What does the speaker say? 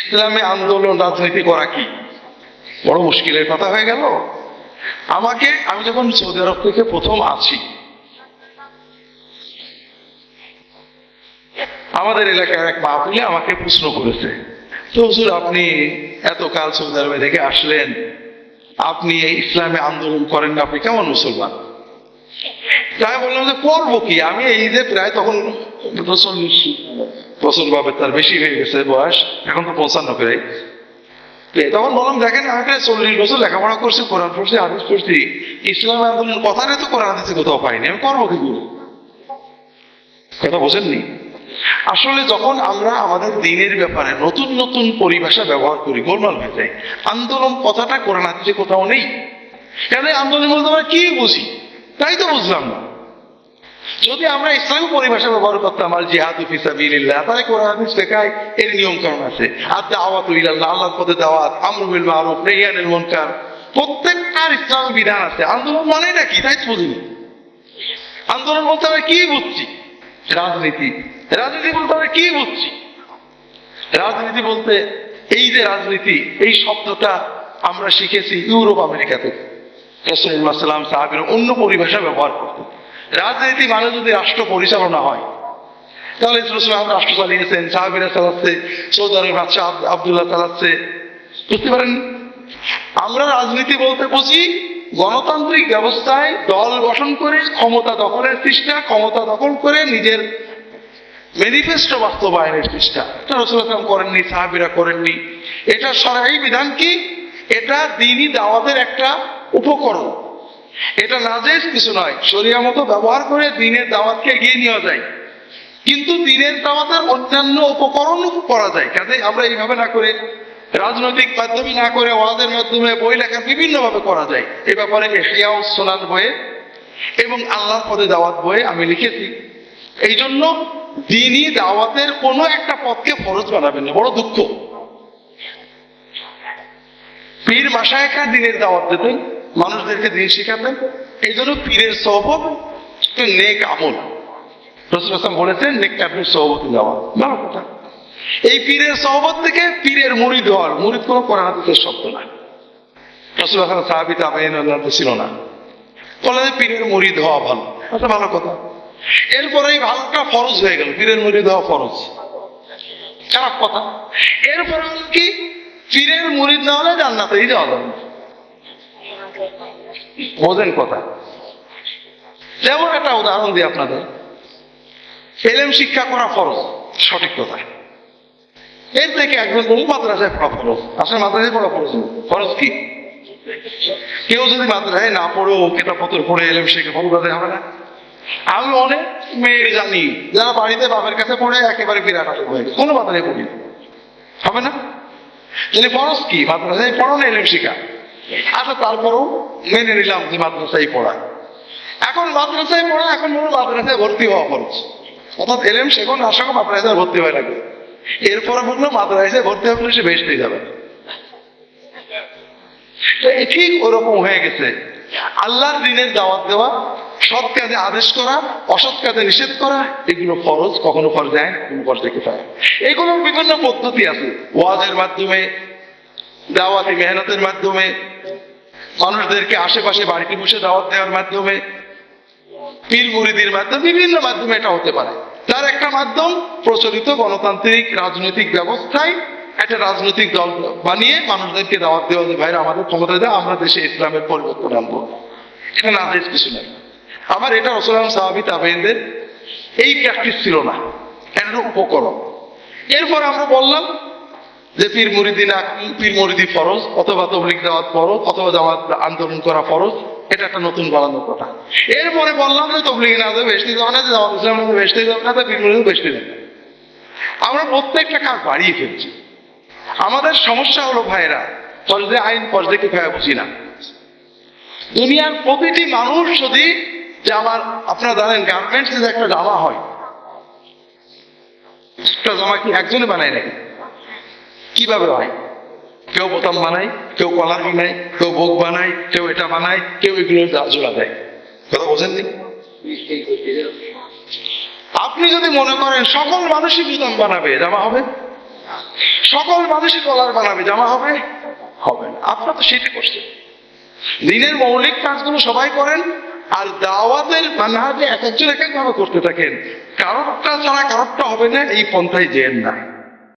ইসলামে আন্দোলন রাজনীতি করা কি? বড় মুশকিলের কথা হয়ে গেল। আমাকে, আমি যখন সৌদি আরব থেকে প্রথম আছি, আমাদের এলাকার এক মাহফিলে আমাকে প্রশ্ন করেছে, তো হুজুর, আপনি এতকাল সৌদি আরবে থেকে আসলেন, আপনি এই ইসলামে আন্দোলন করেন না, আপনি কেমন মুসলমান? তাই বললাম যে, করব কি? আমি এই যে প্রায় তখন বছর বাবে তার বেশি হয়ে গেছে বয়স। এখন তো পঞ্চান্ন প্রায়। তখন বললাম, দেখেন প্রায় চল্লিশ বছর লেখাপড়া করছি, কোরআন পড়ছি আদেশ ইসলাম কথাটা তো কোরআন কোথাও পাইনি। আমি করব কি? কথা বোঝেননি? আসলে যখন আমরা আমাদের দিনের ব্যাপারে নতুন নতুন পরিভাষা ব্যবহার করি, গোলমাল হয়ে যায়। আন্দোলন কথাটা কোরআন, হাদিসে কোথাও নেই। কেন আন্দোলন বলতে আমরা কি বুঝি? তাই তো বুঝলাম না। যদি আমরা ইসলামী পরিভাষা ব্যবহার করতাম আর জিহাদ ফিসাবিল্লাহ তাহলে কোরআন শেখায় এর নিয়ম কারণ আছে। আর দাওয়াত আল্লাহর পথে দাওয়াত, আমরু মারুফ নাহিয়ানিল মুনকার, প্রত্যেকটার ইসলামী বিধান আছে। আন্দোলন মানে না কি? তাই বুঝিনি। আন্দোলন বলতে আমরা কি বুঝছি? রাজনীতি। রাজনীতি বলতে আমরা কি বুঝছি? রাজনীতি বলতে এই যে রাজনীতি, এই শব্দটা আমরা শিখেছি ইউরোপ, আমেরিকা থেকে। রসুল্লাহ সাহাবির অন্য পরিভাষা ব্যবহার করতেন। রাজনীতি মানে যদি রাষ্ট্র পরিচালনা হয়, তাহলে রসুলাম রাষ্ট্র চালিয়েছেন সাহাবিরা চালাচ্ছে সৌদি বাদশাহ আবদুল্লাহ চালাচ্ছে বুঝতে পারেন? আমরা রাজনীতি বলতে বুঝি গণতান্ত্রিক ব্যবস্থায় দল গঠন করে, ক্ষমতা দখলের চেষ্টা, ক্ষমতা দখল করে নিজের ম্যানিফেস্টো বাস্তবায়নের চেষ্টা। এটা রসুলাম করেননি, সাহাবিরা করেননি। এটা সরাই বিধান কি? এটা দিনই দাওয়াতের একটা উপকরণ। এটা নাজেজ কিছু নয়। শরিয়া মতো ব্যবহার করে দিনের দাওয়াতকে এগিয়ে নেওয়া যায়। কিন্তু দিনের দাওয়াতের অন্যান্য উপকরণ করা যায়। কাজে আমরা এইভাবে না করে, রাজনৈতিক মাধ্যমে না করে ওয়াজের মাধ্যমে বই লেখা বিভিন্ন ভাবে করা যায়। এ ব্যাপারে এশিয়াও সোনার বইয়ে এবং আল্লাহর পদে দাওয়াত বইয়ে আমি লিখেছি। এই জন্য দিনই দাওয়াতের কোনো একটা পথকে ফরজ বানাবেন না। বড় দুঃখ। পীর মাসায়কা দিনের দাওয়াত দিতেন। মানুষদেরকে দিন শেখাতেন। এই জন্য পীরের সহবত নেক আমল। রসুল আসলাম বলেছেন, নেক কাপের সহবত দেওয়া ভালো কথা। এই পীরের সহবত থেকে পীরের মুড়িদ হওয়ার মুড়িদ কোনো কোরআন হাদিসের শব্দ না রসুল আসলাম সাহাবি তাবেইন ছিল না। বলে পীরের মুড়িদ হওয়া ভালো। আচ্ছা ভালো কথা। এরপরে এই ভালোটা ফরজ হয়ে গেল। পীরের মুড়িদ হওয়া ফরজ। খারাপ কথা। এরপরে কি? পীরের মুড়িদ না হলে জান্নাতেই যাওয়া যাবে। বোঝেন কথা। যেমন একটা উদাহরণ দিই আপনাদের। এলেম শিক্ষা করা ফরজ, সঠিক কথা। এর থেকে একজন মাদ্রাসায় পড়া ফরজ। আসলে মাদ্রাসায় পড়া ফরজ। ফরজ কি? কেউ যদি মাদ্রাসায় না পড়েও কেতাব পত্র পড়ে এলএম শিখে ফরজ হবে না? আমি অনেক মেয়ের জানি, যারা বাড়িতে বাপের কাছে পড়ে, একেবারে বিরাট হয়ে কোনো মাদ্রাসায় পড়ি হবে না? তাহলে ফরজ কি? মাদ্রাসায় পড়ো না এলেম শিখা আচ্ছা তারপরও মেনে নিলাম যে মাদ্রাসায় পড়া। এখন মাদ্রাসায় পড়া, এখন মনে মাদ্রাসায় ভর্তি হওয়া খরচ। অর্থাৎ এলেম শেখন আশা করি মাদ্রাসায় ভর্তি হয়ে লাগবে। এরপরে বলল, মাদ্রাসায় ভর্তি হবে সে বেসতে যাবে। ঠিক ওরকম হয়ে গেছে। আল্লাহর দিনের দাওয়াত দেওয়া, সৎ কাজে আদেশ করা, অসৎ কাজে নিষেধ করা, এগুলো ফরজ, কখনো ফরজ যায় কখনো ফরজ পায় এগুলোর বিভিন্ন পদ্ধতি আছে। ওয়াজের মাধ্যমে, দাওয়াতি মেহনতের মাধ্যমে মানুষদেরকে আশেপাশে বাড়িতে বসে দাওয়াত দেওয়ার মাধ্যমে, পীর মুরিদির মাধ্যমে, বিভিন্ন মাধ্যমে এটা হতে পারে। তার একটা মাধ্যম, প্রচলিত গণতান্ত্রিক রাজনৈতিক ব্যবস্থায় একটা রাজনৈতিক দল বানিয়ে মানুষদেরকে দাওয়াত দেওয়া যে, ভাইরা, আমাদের ক্ষমতা দেয় আমরা দেশে ইসলামের পরিবর্তন আনব। এটা না দেশ কিছু নয় আমার এটা রসলাম সাহাবি তাবেনদের এই প্র্যাকটিস ছিল না। এটা উপকরণ। এরপর আমরা বললাম যে পীর মুরিদি না, পীর মুরিদি ফরজ, অথবা তবলিক দাওয়াত ফরজ, অথবা দাওয়াত আন্দোলন করা ফরজ, এটা একটা নতুন বানানো কথা। এরপরে বললাম যে তবলিগ না দেবে বেশি যাওয়া না, যে দাওয়াত ইসলাম না বেশি যাবে না পীর মুরিদি বেশি যাবে না। আমরা প্রত্যেকটা কাজ বাড়িয়ে ফেলছি। আমাদের সমস্যা হলো ভাইরা ফরজে আইন, ফরজে কি ভাইয়া বুঝি না। দুনিয়ার প্রতিটি মানুষ যদি জামার আপনারা জানেন, গার্মেন্টস একটা জামা হয়, একটা জামা কি একজনে বানায় নাকি? কীভাবে হয়? কেউ বোতাম বানায়, কেউ কলার বানায় কেউ বুক বানায়, কেউ এটা বানায়, কেউ এগুলো জোড়া দেয়। কথা বোঝেননি? আপনি যদি মনে করেন সকল মানুষই বোতাম বানাবে, জামা হবে? সকল মানুষই কলার বানাবে, জামা হবে? হবে না। আপনার তো সেটা করছেন। দিনের মৌলিক কাজগুলো সবাই করেন, আর দাওয়াতের মানহাজে এক একজন এক এক ভাবে করতে থাকেন। কারোরটা ছাড়া কারোরটা হবে না, এই পন্থায় যেন না।